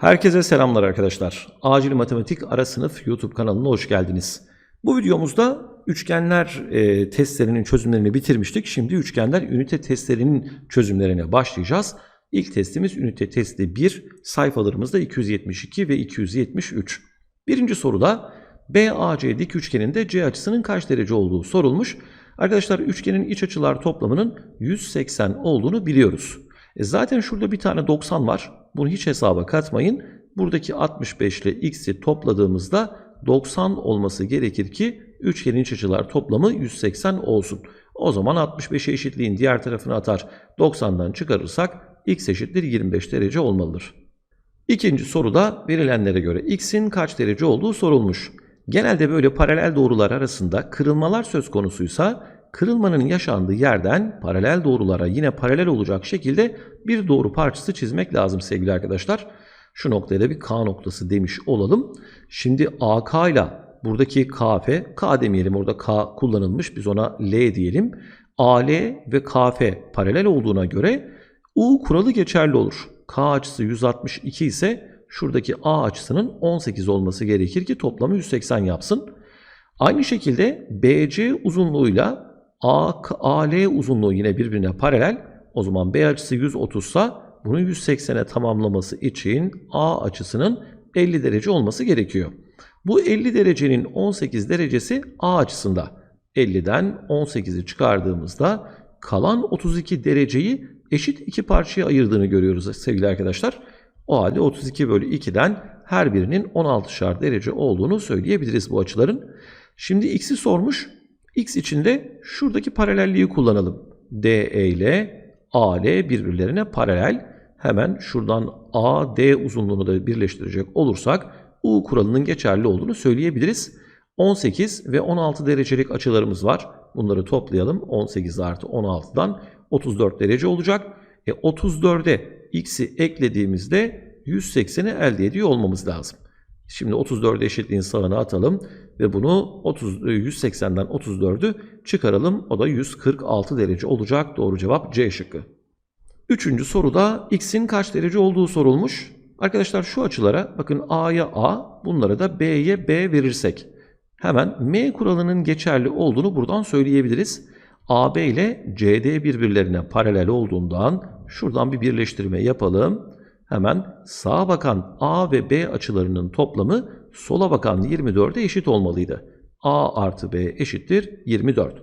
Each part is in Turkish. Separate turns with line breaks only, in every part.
Herkese selamlar arkadaşlar. Acil Matematik Ara Sınıf YouTube kanalına hoş geldiniz. Bu videomuzda üçgenler e, testlerinin çözümlerini bitirmiştik. Şimdi üçgenler ünite testlerinin çözümlerine başlayacağız. İlk testimiz ünite testi 1. Sayfalarımızda 272 ve 273. Birinci soruda BAC dik üçgeninde C açısının kaç derece olduğu sorulmuş. Arkadaşlar üçgenin iç açılar toplamının 180 olduğunu biliyoruz. E zaten şurada bir tane 90 var. Bunu hiç hesaba katmayın. Buradaki 65 ile x'i topladığımızda 90 olması gerekir ki üçgenin iç açılar toplamı 180 olsun. O zaman 65'e eşitliğin diğer tarafını atar 90'dan çıkarırsak x eşittir 25 derece olmalıdır. İkinci soruda verilenlere göre x'in kaç derece olduğu sorulmuş. Genelde böyle paralel doğrular arasında kırılmalar söz konusuysa kırılmanın yaşandığı yerden paralel doğrulara yine paralel olacak şekilde bir doğru parçası çizmek lazım sevgili arkadaşlar. Şu noktaya da bir K noktası demiş olalım. Şimdi AK ile buradaki KF, K demeyelim orada K kullanılmış biz ona L diyelim. AL ve KF paralel olduğuna göre U kuralı geçerli olur. K açısı 162 ise şuradaki A açısının 18 olması gerekir ki toplamı 180 yapsın. Aynı şekilde BC uzunluğuyla AL uzunluğu yine birbirine paralel. O zaman B açısı 130 ise bunu 180'e tamamlaması için A açısının 50 derece olması gerekiyor. Bu 50 derecenin 18 derecesi A açısında. 50'den 18'i çıkardığımızda kalan 32 dereceyi eşit iki parçaya ayırdığını görüyoruz sevgili arkadaşlar. O halde 32 bölü 2'den her birinin 16'şar derece olduğunu söyleyebiliriz bu açıların. Şimdi x'i sormuş. X için de şuradaki paralelliği kullanalım. DE ile AL birbirlerine paralel. Hemen şuradan AD uzunluğunu da birleştirecek olursak U kuralının geçerli olduğunu söyleyebiliriz. 18 ve 16 derecelik açılarımız var. Bunları toplayalım. 18 artı 16'dan 34 derece olacak. E 34'e x'i eklediğimizde 180'i elde ediyor olmamız lazım. Şimdi 34 eşitliğin sağına atalım ve bunu 30, 180'den 34'ü çıkaralım. O da 146 derece olacak. Doğru cevap C şıkkı. Üçüncü soruda x'in kaç derece olduğu sorulmuş. Arkadaşlar şu açılara bakın A'ya A, bunlara da B'ye B verirsek hemen M kuralının geçerli olduğunu buradan söyleyebiliriz. AB ile CD birbirlerine paralel olduğundan şuradan bir birleştirme yapalım. Hemen sağa bakan A ve B açılarının toplamı sola bakan 24'e eşit olmalıydı. A artı B eşittir 24.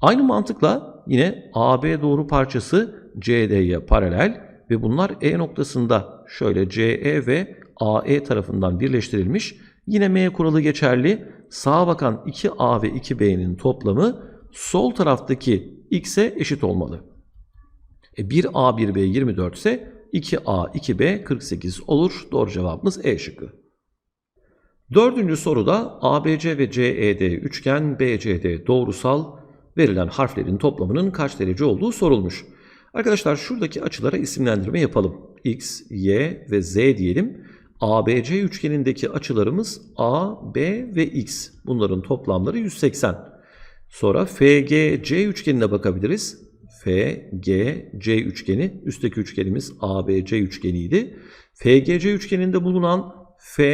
Aynı mantıkla yine AB doğru parçası CD'ye paralel ve bunlar E noktasında şöyle CE ve AE tarafından birleştirilmiş. Yine M kuralı geçerli. Sağa bakan 2A ve 2B'nin toplamı sol taraftaki X'e eşit olmalı. E 1A 1B 24 ise 2A 2B 48 olur. Doğru cevabımız E şıkkı. Dördüncü soruda ABC ve CED üçgen BCD doğrusal verilen harflerin toplamının kaç derece olduğu sorulmuş. Arkadaşlar şuradaki açılara isimlendirme yapalım. X, Y ve Z diyelim. ABC üçgenindeki açılarımız A, B ve X. Bunların toplamları 180. Sonra FGC üçgenine bakabiliriz. FGC üçgeni, üstteki üçgenimiz ABC üçgeniydi. FGC üçgeninde bulunan F,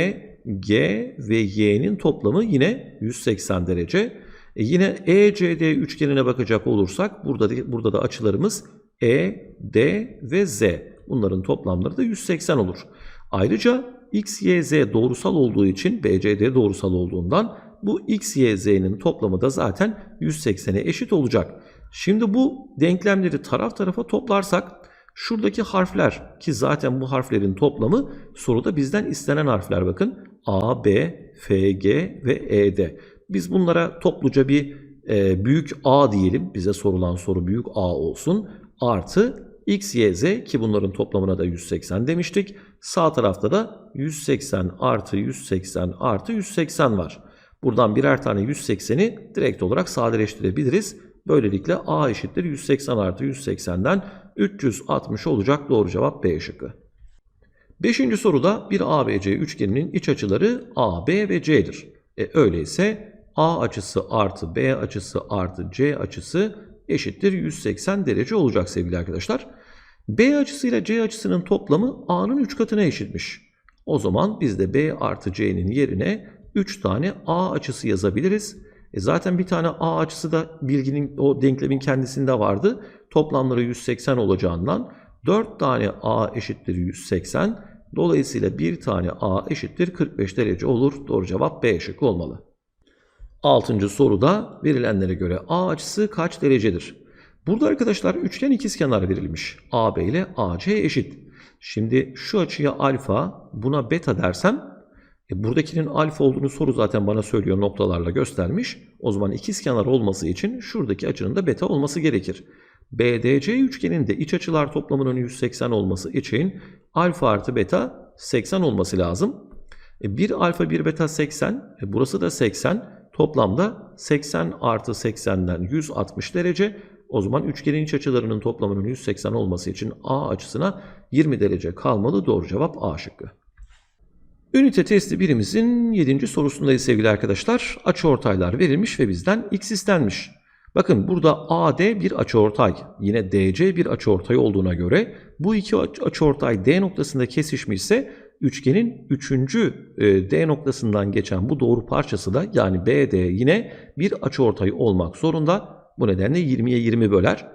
G ve Y'nin toplamı yine 180 derece. E yine ECD üçgenine bakacak olursak burada da, burada da açılarımız E, D ve Z. Bunların toplamları da 180 olur. Ayrıca X, Y, Z doğrusal olduğu için BCD doğrusal olduğundan bu X, Y, Z'nin toplamı da zaten 180'e eşit olacak. Şimdi bu denklemleri taraf tarafa toplarsak şuradaki harfler ki zaten bu harflerin toplamı soruda bizden istenen harfler bakın. A, B, F, G ve E, D. Biz bunlara topluca bir e, büyük A diyelim. Bize sorulan soru büyük A olsun. Artı X, Y, Z ki bunların toplamına da 180 demiştik. Sağ tarafta da 180 artı 180 artı 180 var. Buradan birer tane 180'i direkt olarak sadeleştirebiliriz. Böylelikle A eşittir 180 artı 180'den 360 olacak doğru cevap B şıkkı. Beşinci soruda bir ABC üçgeninin iç açıları A, B ve C'dir. E öyleyse A açısı artı B açısı artı C açısı eşittir 180 derece olacak sevgili arkadaşlar. B açısıyla C açısının toplamı A'nın 3 katına eşitmiş. O zaman biz de B artı C'nin yerine 3 tane A açısı yazabiliriz. E zaten bir tane A açısı da bilginin o denklemin kendisinde vardı. Toplamları 180 olacağından 4 tane A eşittir 180. Dolayısıyla bir tane A eşittir 45 derece olur. Doğru cevap B şıkkı olmalı. Altıncı soruda verilenlere göre A açısı kaç derecedir? Burada arkadaşlar üçgen ikizkenar verilmiş. AB ile AC eşit. Şimdi şu açıya alfa, buna beta dersem e buradakinin alfa olduğunu soru zaten bana söylüyor noktalarla göstermiş. O zaman ikizkenar olması için şuradaki açının da beta olması gerekir. BDC üçgeninde iç açılar toplamının 180 olması için alfa artı beta 80 olması lazım. E 1 alfa 1 beta 80. E burası da 80. Toplamda 80 artı 80'den 160 derece. O zaman üçgenin iç açılarının toplamının 180 olması için A açısına 20 derece kalmalı. Doğru cevap A şıkkı. Ünite testi birimizin 7. sorusundayız sevgili arkadaşlar. Açıortaylar verilmiş ve bizden x istenmiş. Bakın burada AD bir açıortay, yine DC bir açıortay olduğuna göre bu iki açıortay D noktasında kesişmişse üçgenin 3. D noktasından geçen bu doğru parçası da yani BD yine bir açıortay olmak zorunda. Bu nedenle 20'ye 20 böler.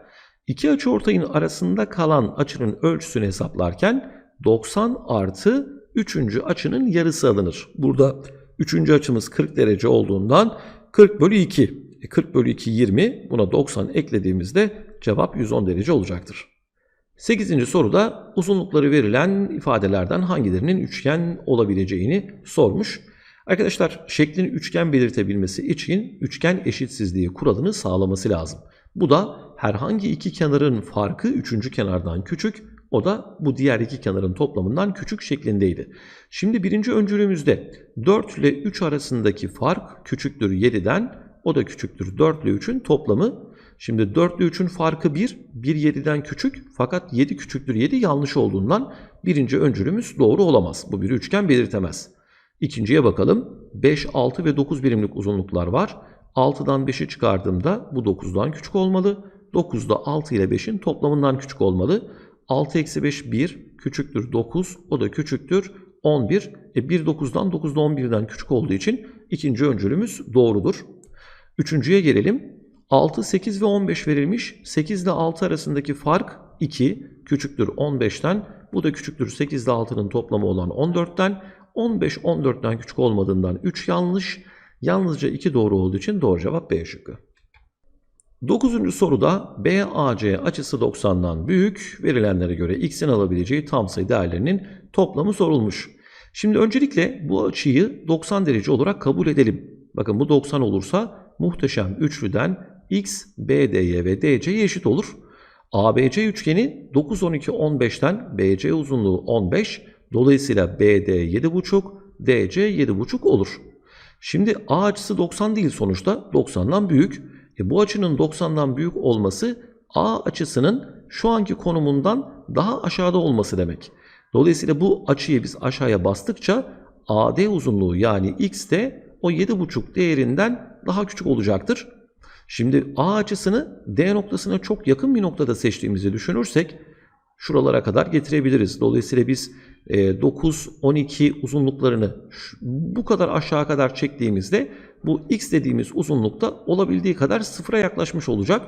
İki açıortayın arasında kalan açının ölçüsünü hesaplarken 90 artı 3. açının yarısı alınır. Burada 3. açımız 40 derece olduğundan 40 bölü 2. 40 bölü 2 20. Buna 90 eklediğimizde cevap 110 derece olacaktır. 8. soruda uzunlukları verilen ifadelerden hangilerinin üçgen olabileceğini sormuş. Arkadaşlar şeklin üçgen belirtebilmesi için üçgen eşitsizliği kuralını sağlaması lazım. Bu da herhangi iki kenarın farkı üçüncü kenardan küçük, o da bu diğer iki kenarın toplamından küçük şeklindeydi. Şimdi birinci öncülümüzde 4 ile 3 arasındaki fark küçüktür 7'den, o da küçüktür 4 ile 3'ün toplamı. Şimdi 4 ile 3'ün farkı 1, 1 7'den küçük fakat 7 küçüktür 7 yanlış olduğundan birinci öncülümüz doğru olamaz. Bu bir üçgen belirtemez. İkinciye bakalım. 5, 6 ve 9 birimlik uzunluklar var. 6'dan 5'i çıkardığımda bu 9'dan küçük olmalı. 9 da 6 ile 5'in toplamından küçük olmalı. 6 eksi 5 1 küçüktür 9 o da küçüktür 11. E 1 9'dan 9 da 11'den küçük olduğu için ikinci öncülümüz doğrudur. Üçüncüye gelelim. 6, 8 ve 15 verilmiş. 8 ile 6 arasındaki fark 2 küçüktür 15'ten. Bu da küçüktür 8 ile 6'nın toplamı olan 14'ten. 15 14'ten küçük olmadığından 3 yanlış. Yalnızca 2 doğru olduğu için doğru cevap B şıkkı. 9. soruda BAC açısı 90'dan büyük verilenlere göre x'in alabileceği tam sayı değerlerinin toplamı sorulmuş. Şimdi öncelikle bu açıyı 90 derece olarak kabul edelim. Bakın bu 90 olursa muhteşem üçlüden x, BD'ye ve DC'ye eşit olur. ABC üçgeni 9, 12, 15'ten BC uzunluğu 15. Dolayısıyla BD 7,5, DC 7,5 olur. Şimdi A açısı 90 değil sonuçta 90'dan büyük. E bu açının 90'dan büyük olması A açısının şu anki konumundan daha aşağıda olması demek. Dolayısıyla bu açıyı biz aşağıya bastıkça AD uzunluğu yani x de o 7,5 değerinden daha küçük olacaktır. Şimdi A açısını D noktasına çok yakın bir noktada seçtiğimizi düşünürsek şuralara kadar getirebiliriz. Dolayısıyla biz 9, 12 uzunluklarını bu kadar aşağı kadar çektiğimizde bu x dediğimiz uzunlukta olabildiği kadar sıfıra yaklaşmış olacak.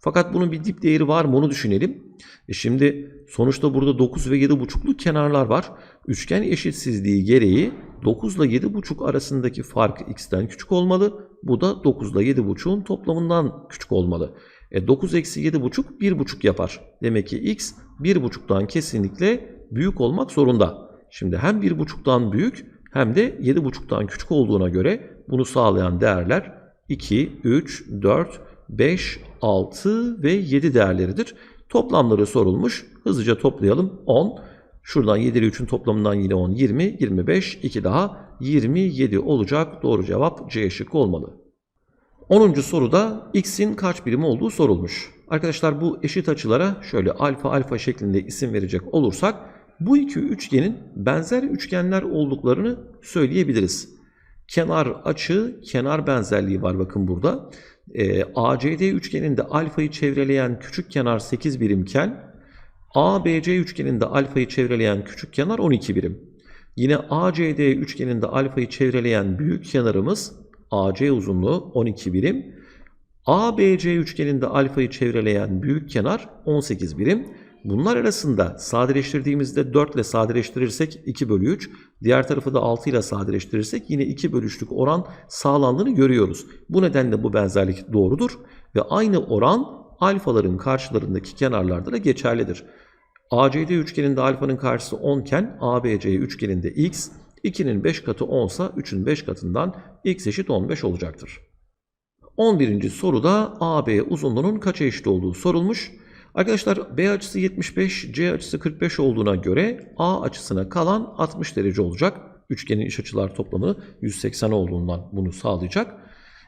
Fakat bunun bir dip değeri var mı onu düşünelim. E şimdi sonuçta burada 9 ve 7,5'luk kenarlar var. Üçgen eşitsizliği gereği 9 ile 7,5 arasındaki fark x'ten küçük olmalı. Bu da 9 ile 7,5'un toplamından küçük olmalı. E 9 eksi 7,5 1,5 yapar. Demek ki x 1,5'tan kesinlikle büyük olmak zorunda. Şimdi hem 1,5'tan büyük hem de 7,5'tan küçük olduğuna göre bunu sağlayan değerler 2, 3, 4, 5, 6 ve 7 değerleridir. Toplamları sorulmuş. Hızlıca toplayalım. 10. Şuradan 7 ile 3'ün toplamından yine 10, 20, 25, 2 daha 27 olacak. Doğru cevap C şıkkı olmalı. 10. soruda x'in kaç birim olduğu sorulmuş. Arkadaşlar bu eşit açılara şöyle alfa alfa şeklinde isim verecek olursak bu iki üçgenin benzer üçgenler olduklarını söyleyebiliriz. Kenar açı, kenar benzerliği var bakın burada. E, ACD üçgeninde alfayı çevreleyen küçük kenar 8 birimken ABC üçgeninde alfayı çevreleyen küçük kenar 12 birim. Yine ACD üçgeninde alfayı çevreleyen büyük kenarımız AC uzunluğu 12 birim. ABC üçgeninde alfayı çevreleyen büyük kenar 18 birim. Bunlar arasında sadeleştirdiğimizde 4 ile sadeleştirirsek 2 bölü 3. Diğer tarafı da 6 ile sadeleştirirsek yine 2 bölü 3'lük oran sağlandığını görüyoruz. Bu nedenle bu benzerlik doğrudur. Ve aynı oran alfaların karşılarındaki kenarlarda da geçerlidir. ACD üçgeninde alfanın karşısı 10 iken ABC üçgeninde x 2'nin 5 katı 10 ise 3'ün 5 katından x eşit 15 olacaktır. 11. soruda AB uzunluğunun kaça eşit olduğu sorulmuş. Arkadaşlar B açısı 75, C açısı 45 olduğuna göre A açısına kalan 60 derece olacak. Üçgenin iç açılar toplamı 180 olduğundan bunu sağlayacak.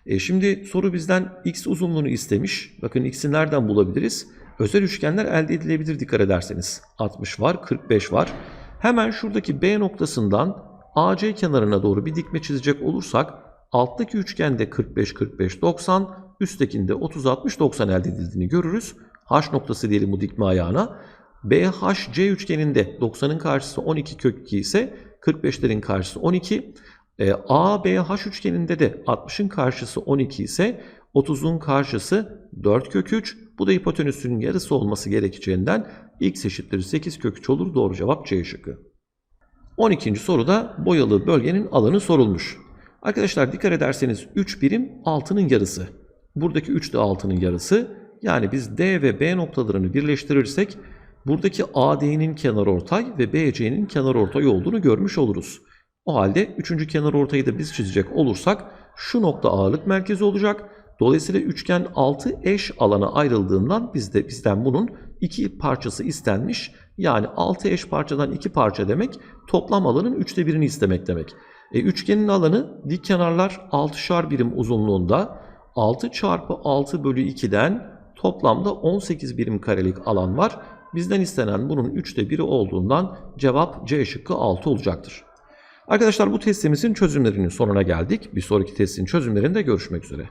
E şimdi soru bizden x uzunluğunu istemiş. Bakın x'i nereden bulabiliriz? Özel üçgenler elde edilebilir dikkat ederseniz. 60 var, 45 var. Hemen şuradaki B noktasından AC kenarına doğru bir dikme çizecek olursak alttaki üçgende 45 45 90, üsttekinde 30 60 90 elde edildiğini görürüz. H noktası diyelim bu dikme ayağına. BHC üçgeninde 90'ın karşısı 12 kök 2 ise 45'lerin karşısı 12. E, ABH üçgeninde de 60'ın karşısı 12 ise 30'un karşısı 4 kök 3. Bu da hipotenüsünün yarısı olması gerekeceğinden x eşittir 8 kök 3 olur. Doğru cevap C şıkkı. 12. soruda boyalı bölgenin alanı sorulmuş. Arkadaşlar dikkat ederseniz 3 birim altının yarısı. Buradaki 3 de altının yarısı. Yani biz D ve B noktalarını birleştirirsek buradaki AD'nin kenarortay ve BC'nin kenarortay olduğunu görmüş oluruz. O halde üçüncü kenarortayı da biz çizecek olursak şu nokta ağırlık merkezi olacak. Dolayısıyla üçgen 6 eş alana ayrıldığından bizde bizden bunun iki parçası istenmiş. Yani 6 eş parçadan 2 parça demek toplam alanın 3'te birini istemek demek. E, üçgenin alanı dik kenarlar 6'şar birim uzunluğunda 6 çarpı 6 bölü 2'den toplamda 18 birim karelik alan var. Bizden istenen bunun 3'te 1'i olduğundan cevap C şıkkı 6 olacaktır. Arkadaşlar bu testimizin çözümlerinin sonuna geldik. Bir sonraki testin çözümlerinde görüşmek üzere.